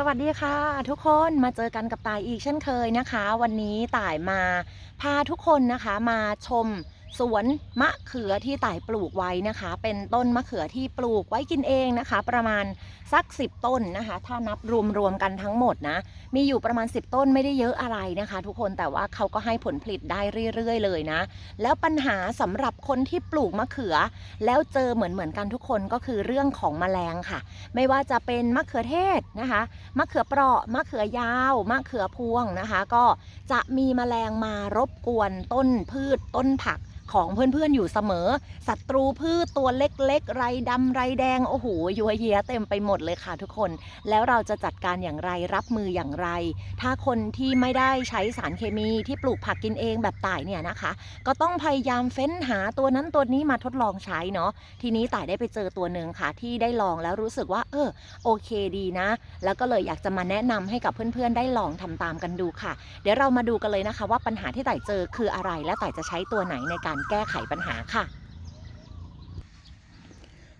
สวัสดีค่ะ ทุกคนมาเจอกันกับตายอีกเช่นเคยนะคะ วันนี้ต่ายมาพาทุกคนนะคะมาชม สวนมะเขือที่ต่ายปลูกไว้นะคะ เป็นต้นมะเขือที่ปลูกไว้กินเองนะคะ ประมาณสัก 10 ต้นนะคะ ถ้านับรวมๆกันทั้งหมดนะ มีอยู่ประมาณ 10 ต้นไม่ได้เยอะอะไรนะคะ ทุกคนแต่ว่าเขาก็ให้ผลผลิตได้เรื่อยๆ เลยนะ แล้วปัญหาสำหรับคนที่ปลูกมะเขือ แล้วเจอเหมือนเหมือนๆกันทุกคนก็คือเรื่องของแมลงค่ะ ไม่ว่าจะเป็นมะเขือเทศนะคะมะเขือเปราะมะเขือยาวมะเขือพวงนะคะ ก็จะมีแมลงมารบกวนต้นพืชต้นผัก ของเพื่อนๆอยู่เสมอศัตรูพืชตัวเล็กๆ ไรดำไรแดงโอ้โหยัวเยียเต็มไปหมดเลยค่ะทุกคน แล้วเราจะจัดการอย่างไรรับมืออย่างไร ถ้าคนที่ไม่ได้ใช้สารเคมีที่ปลูกผักกินเองแบบต่ายเนี่ยนะคะ ก็ต้องพยายามเฟ้นหาตัวนั้นตัวนี้มาทดลองใช้เนาะทีนี้ต่ายได้ไปเจอตัวหนึ่งค่ะ ที่ได้ลองแล้วรู้สึกว่า เออโอเคดีนะ แล้วก็เลยอยากจะมาแนะนำให้กับเพื่อนๆ ได้ลองทำตามกันดูค่ะ เดี๋ยวเรามาดูกันเลยนะคะ ว่าปัญหาที่ต่ายเจอคืออะไรและต่ายจะใช้ตัวไหนในการแก้ไขปัญหาค่ะ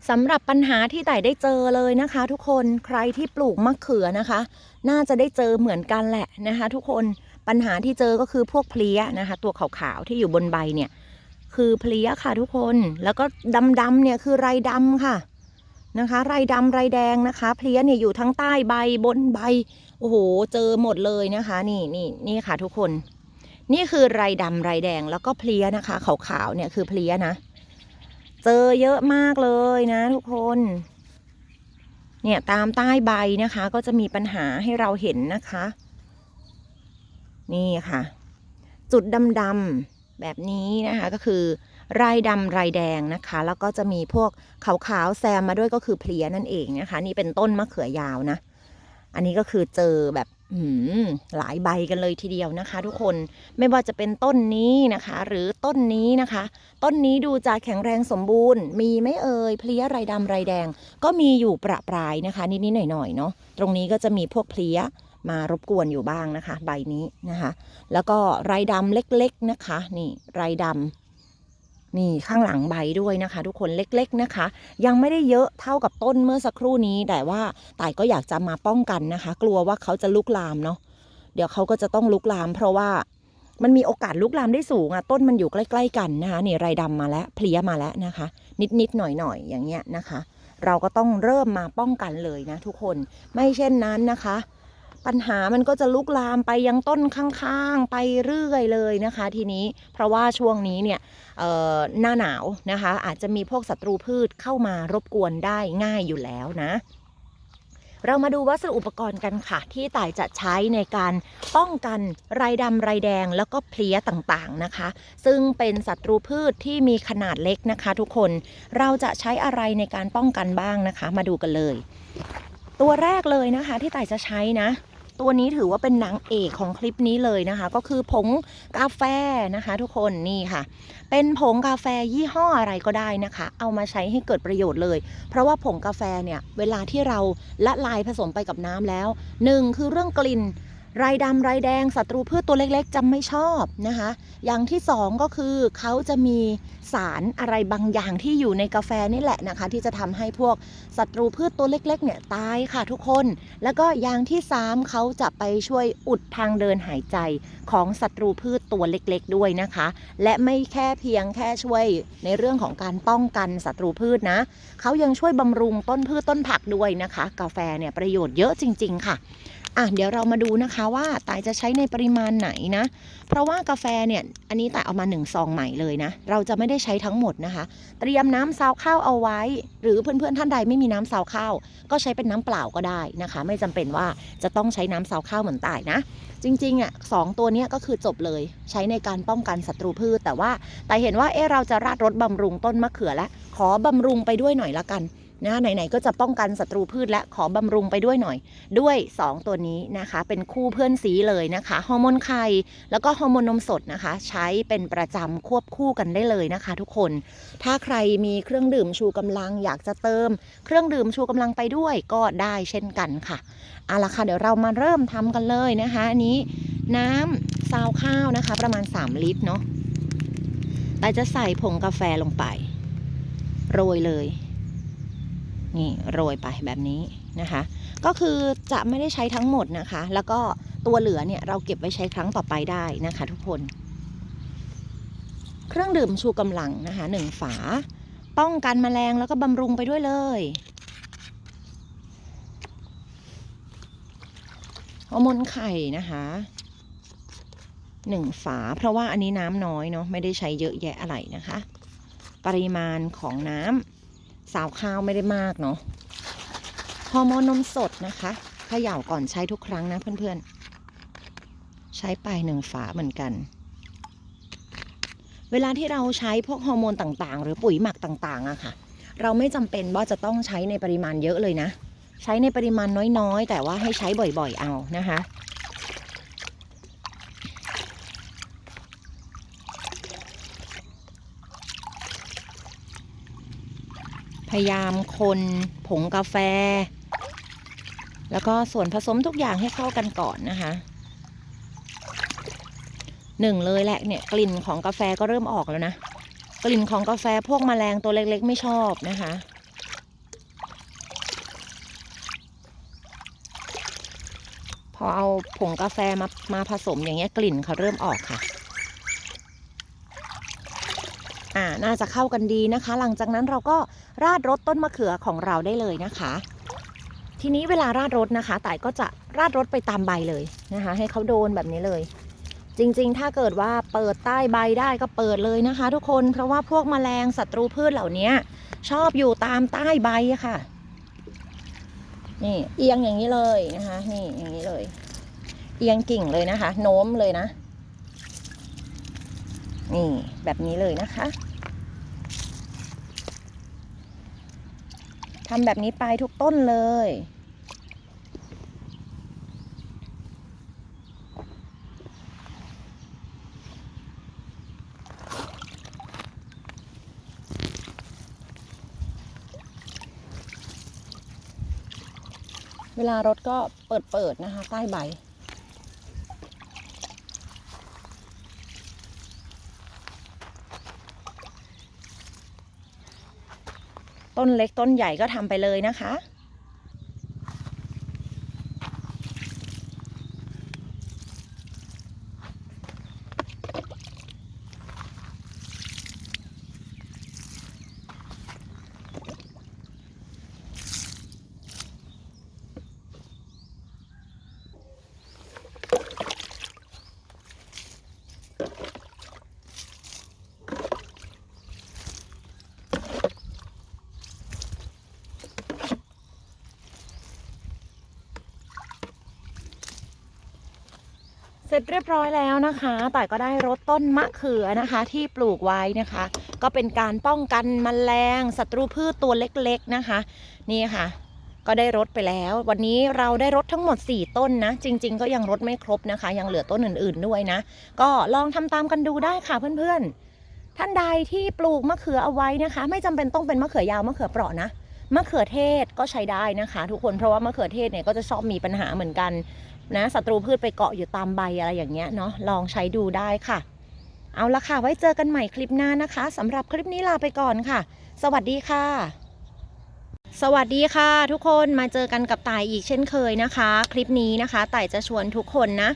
สำหรับปัญหาที่ต่ได้เจอเลยนะคะ ทุกคนใครที่ปลูกมะเขือนะคะ น่าจะได้เจอเหมือนกันแหละนะคะ ทุกคนปัญหาที่เจอก็คือพวกเพลี้ยนะคะ ตัวขาวๆที่อยู่บนใบเนี่ย คือเพลี้ยค่ะทุกคนแล้วก็ดำๆเนี่ยคือไรดำค่ะนะคะไรดำไรแดงนะคะ เพลี้ยเนี่ยอยู่ทั้งใต้ใบบนใบโอ้โหเจอหมดเลยนะคะ นี่นี่นี่ค่ะทุกคน นี่คือไรดำไรแดงแล้วก็เพลี้ยนะคะ ขาวๆเนี่ยคือเพลี้ยนะ เจอเยอะมากเลยนะ ทุกคน เนี่ยตามใต้ใบนะคะ ก็จะมีปัญหาให้เราเห็นนะคะ นี่ค่ะ จุดดำๆแบบนี้นะคะก็คือไรดำไรแดงนะคะ แล้วก็จะมีพวกขาวๆแซมมาด้วยก็คือเพลียนั่นเองนะคะ นี่เป็นต้นมะเขือยาวนะ อันนี้ก็คือเจอแบบ หลายใบกันเลยทีเดียวนะคะ ทุกคนไม่ว่าจะเป็นต้นนี้นะคะ หรือต้นนี้นะคะ ต้นนี้ดูจะแข็งแรงสมบูรณ์ มีไม่เอ่ยเพลี้ยไรดำไรแดง ก็มีอยู่ประปรายนะคะ นิดๆหน่อยๆเนาะตรงนี้ก็จะมีพวกเพลี้ยมารบกวนอยู่บ้างนะคะ ใบนี้นะคะ แล้วก็ไรดำเล็กๆนะคะ นี่ไรดำ นี่ข้างหลังใบด้วยนะคะ ทุกคนเล็กๆนะคะ ยังไม่ได้เยอะเท่ากับต้นเมื่อสักครู่นี้ แต่ว่าต่ายก็อยากจะมาป้องกันนะคะ กลัวว่าเขาจะลุกลามเนาะเดี๋ยวเขาก็จะต้องลุกลาม เพราะว่ามันมีโอกาสลุกลามได้สูงอะต้นมันอยู่ใกล้ ๆ กันนะคะนี่ไรดำมาแล้วเพลียมาแล้วนะคะ นิดๆหน่อยๆอย่างเงี้ยนะคะ เราก็ต้องเริ่มมาป้องกันเลยนะ ทุกคนไม่เช่นนั้นนะคะ ปัญหามันก็จะลุกลามไปยังต้นข้างๆ ไปเรื่อยเลยนะคะ ทีนี้เพราะว่าช่วงนี้เนี่ยหน้าหนาวนะคะ อาจจะมีพวกศัตรูพืชเข้ามารบกวนได้ง่ายอยู่แล้วนะ เรามาดูวัสดุอุปกรณ์กันค่ะ ที่ต่ายจะใช้ในการป้องกันไรดำไรแดงแล้วก็เพลี้ยต่างๆนะคะ ซึ่งเป็นศัตรูพืชที่มีขนาดเล็กนะคะ ทุกคนเราจะใช้อะไรในการป้องกันบ้างนะคะ มาดูกันเลย ตัวแรกเลยนะคะ ที่ต่ายจะใช้นะ ตัวนี้ถือว่าเป็นนางเอกของคลิปนี้เลยนะคะ ก็คือผงกาแฟนะคะ ทุกคนนี่ค่ะ เป็นผงกาแฟยี่ห้ออะไรก็ได้นะคะ เอามาใช้ให้เกิดประโยชน์เลย เพราะว่าผงกาแฟเนี่ยเวลาที่เราละลายผสมไปกับน้ำแล้วหนึ่งคือเรื่องกลิ่น ไรดำไรแดงศัตรูพืชตัวเล็กๆจะไม่ชอบนะคะ อย่างที่สองก็คือเขาจะมีสารอะไรบางอย่างที่อยู่ในกาแฟนี่แหละนะคะ ที่จะทำให้พวกศัตรูพืชตัวเล็กๆเนี่ยตายค่ะทุกคน แล้วก็อย่างที่สามเขาจะไปช่วยอุดทางเดินหายใจของศัตรูพืชตัวเล็กๆ ด้วยนะคะ และไม่แค่เพียงแค่ช่วยในเรื่องของการป้องกันศัตรูพืชนะเขายังช่วยบำรุงต้นพืชต้นผักด้วยนะคะ กาแฟเนี่ยประโยชน์เยอะจริง ๆ ค่ะ อะเดี๋ยวเรามาดูนะคะว่าตายจะใช้ในปริมาณไหนนะ เพราะว่ากาแฟเนี่ย อันนี้ตายเอามาหนึ่งซองใหม่เลยนะ เราจะไม่ได้ใช้ทั้งหมดนะคะ เตรียมน้ำซาวข้าวเอาไว้ หรือเพื่อนๆท่านใดไม่มีน้ำซาวข้าว ก็ใช้เป็นน้ำเปล่าก็ได้นะคะ ไม่จำเป็นว่าจะต้องใช้น้ำซาวข้าวเหมือนตายนะ จริงๆอะสองตัวนี้ก็คือจบเลยใช้ในการป้องกันศัตรูพืช แต่ว่าแต่เห็นว่าเอ๊ะเราจะราดรถบำรุงต้นมะเขือแล้วขอบำรุงไปด้วยหน่อยละกัน นะไหนๆก็จะป้องกันศัตรูพืชและขอบำรุงไปด้วยหน่อย ด้วย 2 ตัวนี้นะคะ เป็นคู่เพื่อนสีเลยนะคะฮอร์โมนไข่แล้วก็ฮอร์โมนนมสดนะคะ ใช้เป็นประจำควบคู่กันได้เลยนะคะ ทุกคน ถ้าใครมีเครื่องดื่มชูกำลังอยากจะเติม เครื่องดื่มชูกำลังไปด้วยก็ได้เช่นกันค่ะเอาละค่ะเดี๋ยวเรามาเริ่มทำกันเลยนะคะอันนี้น้ำซาวข้าวนะคะ ประมาณ 3 ลิตรเนาะแต่จะใส่ผงกาแฟลงไป โรยเลย นี่โรยไปแบบนี้นะคะ ก็คือจะไม่ได้ใช้ทั้งหมดนะคะ แล้วก็ตัวเหลือเนี่ยเราเก็บไว้ใช้ครั้งต่อไปได้นะคะ ทุกคน เครื่องดื่มชูกำลังนะคะหนึ่งฝา ป้องกันแมลงแล้วก็บำรุงไปด้วยเลยฮอร์โมนไข่นะคะหนึ่งฝา เพราะว่าอันนี้น้ำน้อยเนาะไม่ได้ใช้เยอะแยะอะไรนะคะ ปริมาณของน้ำ สาวข้าวไม่ได้มากเนาะฮอร์โมนนมสดนะคะเขย่าก่อนใช้ทุกครั้งนะเพื่อนๆ ใช้ไปหนึ่งฝาเหมือนกัน เวลาที่เราใช้พวกฮอร์โมนต่างๆ หรือปุ๋ยหมักต่างๆอะค่ะ เราไม่จำเป็นว่าจะต้องใช้ในปริมาณเยอะเลยนะ ใช้ในปริมาณน้อยๆ แต่ว่าให้ใช้บ่อยๆเอานะคะ ยายามคนผงกาแฟ แล้วก็ส่วนผสมทุกอย่างให้เข้ากันก่อนนะคะหนึ่งเลยแหละเนี่ยกลิ่นของกาแฟก็เริ่มออกแล้วนะ กลิ่นของกาแฟพวกแมลงตัวเล็กๆ ไม่ชอบนะคะ พอเอาผงกาแฟมามาผสมอย่างเงี้ยกลิ่นเขาเริ่มออกค่ะ อ่าน่าจะเข้ากันดีนะคะ หลังจากนั้นเราก็ราดรสต้นมะเขือของเราได้เลยนะคะ ทีนี้เวลาราดรสนะคะต่ายก็จะราดรสไปตามใบเลยนะคะ ให้เขาโดนแบบนี้เลย จริงๆ ถ้าเกิดว่าเปิดใต้ใบได้ก็เปิดเลยนะคะ ทุกคนเพราะว่าพวกแมลงศัตรูพืชเหล่านี้ชอบอยู่ตามใต้ใบอะค่ะนี่เอียงอย่างนี้เลยนะคะ นี่อย่างนี้เลย เอียงกิ่งเลยนะคะ โน้มเลยนะ นี่แบบนี้เลยนะคะ ทำแบบนี้ไปทุกต้นเลย เวลารถก็เปิดเปิดๆนะคะ ใต้ใบ ต้นเล็กต้นใหญ่ก็ทำไปเลยนะคะ เสร็จเรียบร้อยแล้วนะคะต่ายก็ได้รดต้นมะเขือนะคะ ที่ปลูกไว้นะคะ ก็เป็นการป้องกันมแมลงศัตรูพืชตัวเล็กๆนะคะ นี่ค่ะ ก็ได้รดไปแล้ว วันนี้เราได้รดทั้งหมด 4 ต้นนะ จริง ๆ ก็ยังรดไม่ครบนะคะ ยังเหลือต้นอื่น ๆด้วยนะ ก็ลองทำตามกันดูได้ค่ะเพื่อนๆ ท่านใดที่ปลูกมะเขือเอาไว้นะคะ ไม่จำเป็นต้องเป็นมะเขือยาวมะเขือเปราะนะมะเขือเทศก็ใช้ได้นะคะ ทุกคนเพราะว่ามะเขือเทศเนี่ยก็จะชอบมีปัญหาเหมือนกัน นะศัตรูพืชไปเกาะอยู่ตามใบอะไรอย่างเงี้ยเนาะลองใช้ดูได้ค่ะ เอาละค่ะ ไว้เจอกันใหม่คลิปหน้านะคะสำหรับคลิปนี้ลาไปก่อนค่ะ สวัสดีค่ะ สวัสดีค่ะ ทุกคนมาเจอกันกับต่ายอีกเช่นเคยนะคะ คลิปนี้นะคะต่ายจะชวนทุกคนนะ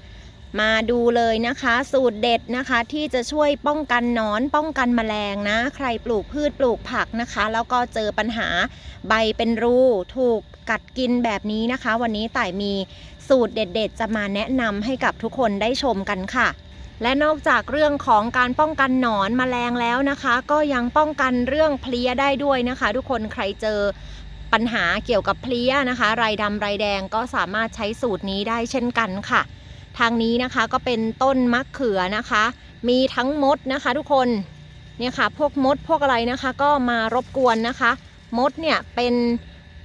มาดูเลยนะคะ สูตรเด็ดนะคะที่จะช่วยป้องกันนอน ป้องกันแมลงนะ ใครปลูกพืชปลูกผักนะคะ แล้วก็เจอปัญหาใบเป็นรูถูกกัดกินแบบนี้นะคะ วันนี้ต่ายมีสูตรเด็ด ๆ จะมาแนะนำให้กับทุกคนได้ชมกันค่ะและนอกจากเรื่องของการป้องกันหนอนแมลงแล้วนะคะ ก็ยังป้องกันเรื่องเพลี้ยได้ด้วยนะคะ ทุกคนใครเจอปัญหาเกี่ยวกับเพลี้ยนะคะไรดำไรแดงก็สามารถใช้สูตรนี้ได้เช่นกันค่ะ ทางนี้นะคะก็เป็นต้นมะเขือนะคะ มีทั้งมดนะคะ ทุกคนเนี่ยค่ะพวกมดพวกอะไรนะคะ ก็มารบกวนนะคะ มดเนี่ยเป็น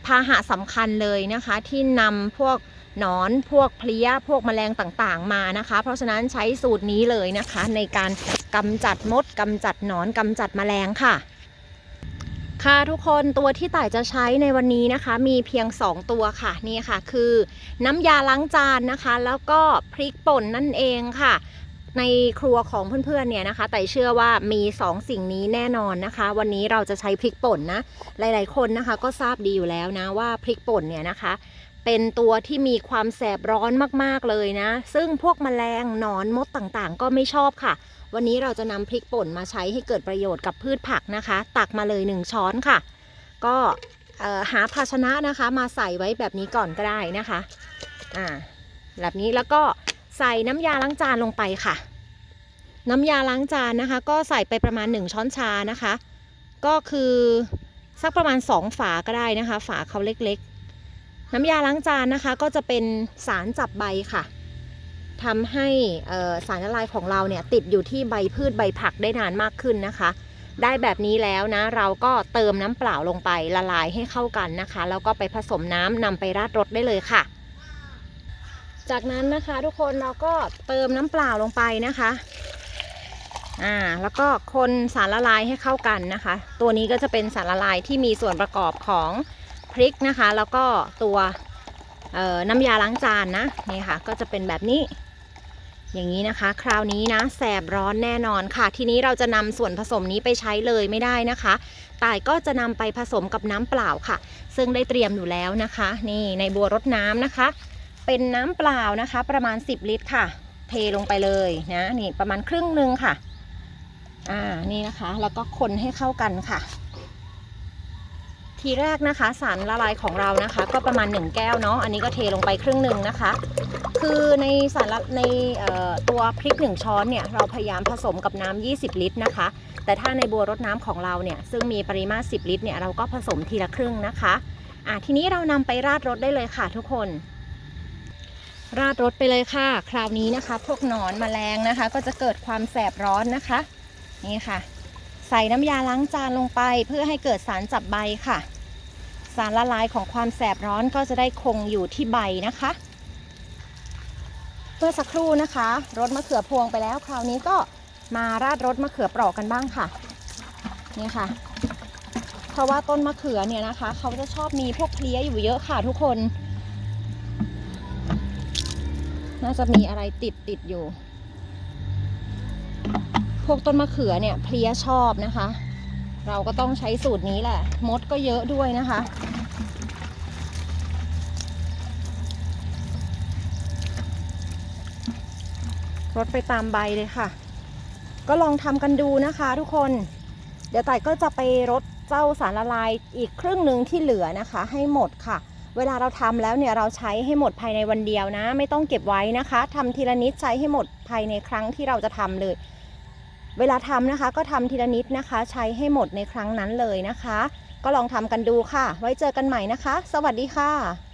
พาหะสำคัญเลยนะคะ ที่นำพวกหนอนพวกเพลี้ยพวกแมลงต่างๆมานะคะ เพราะฉะนั้นใช้สูตรนี้เลยนะคะ ในการกำจัดมดกำจัดหนอนกำจัดแมลงค่ะ ค่ะทุกคนตัวที่ต่ายจะใช้ในวันนี้นะคะ มีเพียง 2 ตัวค่ะนี่ค่ะ คือน้ำยาล้างจานนะคะ แล้วก็พริกป่นนั่นเองค่ะ ในครัวของเพื่อนๆเนี่ยนะคะ แต่เชื่อว่ามีสองสิ่งนี้แน่นอนนะคะ วันนี้เราจะใช้พริกป่นนะหลายๆ คนนะคะ ก็ทราบดีอยู่แล้วนะว่าพริกป่นเนี่ยนะคะ เป็นตัวที่มีความแสบร้อนมากๆเลยนะ ซึ่งพวกแมลงหนอนมดต่างๆ ก็ไม่ชอบค่ะ วันนี้เราจะนำพริกป่นมาใช้ให้เกิดประโยชน์กับพืชผักนะคะ ตักมาเลย 1 ช้อนค่ะ ก็หาภาชนะนะคะมาใส่ไว้แบบนี้ก่อนก็ได้นะคะอ่าแบบนี้แล้วก็ใส่น้ำยาล้างจานลงไปค่ะ น้ำยาล้างจานนะคะ ก็ใส่ไปประมาณ 1 ช้อนชานะคะ ก็คือสักประมาณ 2 ฝาก็ได้นะคะ ฝาเขาเล็กๆ น้ำยาล้างจานนะคะ ก็จะเป็นสารจับใบค่ะ ทำให้สารละลายของเราเนี่ยติดอยู่ที่ใบพืชใบผักได้นานมากขึ้นนะคะ ได้แบบนี้แล้วนะเราก็เติมน้ำเปล่าลงไปละลายให้เข้ากันนะคะ แล้วก็ไปผสมน้ำนำไปราดรสได้เลยค่ะ จากนั้นนะคะทุกคนเราก็เติมน้ำเปล่าลงไปนะคะอ่าแล้วก็คนสารละลายให้เข้ากันนะคะ ตัวนี้ก็จะเป็นสารละลายที่มีส่วนประกอบของพริกนะคะ แล้วก็ตัวน้ำยาล้างจานนะนี่ค่ะ ก็จะเป็นแบบนี้ อย่างนี้นะคะ คราวนี้นะแสบร้อนแน่นอนค่ะ ทีนี้เราจะนำส่วนผสมนี้ไปใช้เลยไม่ได้นะคะต่ายก็จะนำไปผสมกับน้ำเปล่าค่ะ ซึ่งได้เตรียมอยู่แล้วนะคะ นี่ในบัวรดน้ำนะคะ เป็นน้ำเปล่านะคะ ประมาณ 10 ลิตรค่ะ เทลงไปเลยนะนี่ประมาณครึ่งหนึ่งค่ะอ่านี่นะคะ แล้วก็คนให้เข้ากันค่ะ ทีแรกนะคะ สารละลายของเรานะคะ ก็ประมาณ 1 แก้วเนาะอันนี้ก็เทลงไปครึ่งหนึ่งนะคะ คือในสารละในตัวพริก 1 ช้อนเนี่ยเราพยายามผสมกับน้ำ20 ลิตรนะคะ แต่ถ้าในบัวรดน้ำของเราเนี่ยซึ่งมีปริมาตร 10 ลิตรเนี่ยเราก็ผสมทีละครึ่งนะคะอะทีนี้เรานำไปราดรสได้เลยค่ะทุกคน ราดรสไปเลยค่ะ คราวนี้นะคะ พวกหนอนแมลงนะคะ ก็จะเกิดความแสบร้อนนะคะ นี่ค่ะ ใส่น้ำยาล้างจานลงไปเพื่อให้เกิดสารจับใบค่ะ สารละลายของความแสบร้อนก็จะได้คงอยู่ที่ใบนะคะเมื่อสักครู่นะคะรสมะเขือพวงไปแล้ว คราวนี้ก็มาราดรสมะเขือเปราะกันบ้างค่ะนี่ค่ะ เพราะว่าต้นมะเขือเนี่ยนะคะ เขาจะชอบมีพวกเพลี้ยอยู่เยอะค่ะทุกคน น่าจะมีอะไรติดติดอยู่ พวกต้นมะเขือเนี่ยเพลี้ยชอบนะคะ เราก็ต้องใช้สูตรนี้แหละ มดก็เยอะด้วยนะคะ รดไปตามใบเลยค่ะ ก็ลองทำกันดูนะคะทุกคน เดี๋ยวไต่ก็จะไปรดเจ้าสารละลายอีกครึ่งหนึ่งที่เหลือนะคะ ให้หมดค่ะเวลาเราทำแล้วเนี่ยเราใช้ให้หมดภายในวันเดียวนะ ไม่ต้องเก็บไว้นะคะทำทีละนิดใช้ให้หมดภายในครั้งที่เราจะทำเลย เวลาทำนะคะก็ทำทีละนิดนะคะ ใช้ให้หมดในครั้งนั้นเลยนะคะ ก็ลองทำกันดูค่ะ ไว้เจอกันใหม่นะคะ สวัสดีค่ะ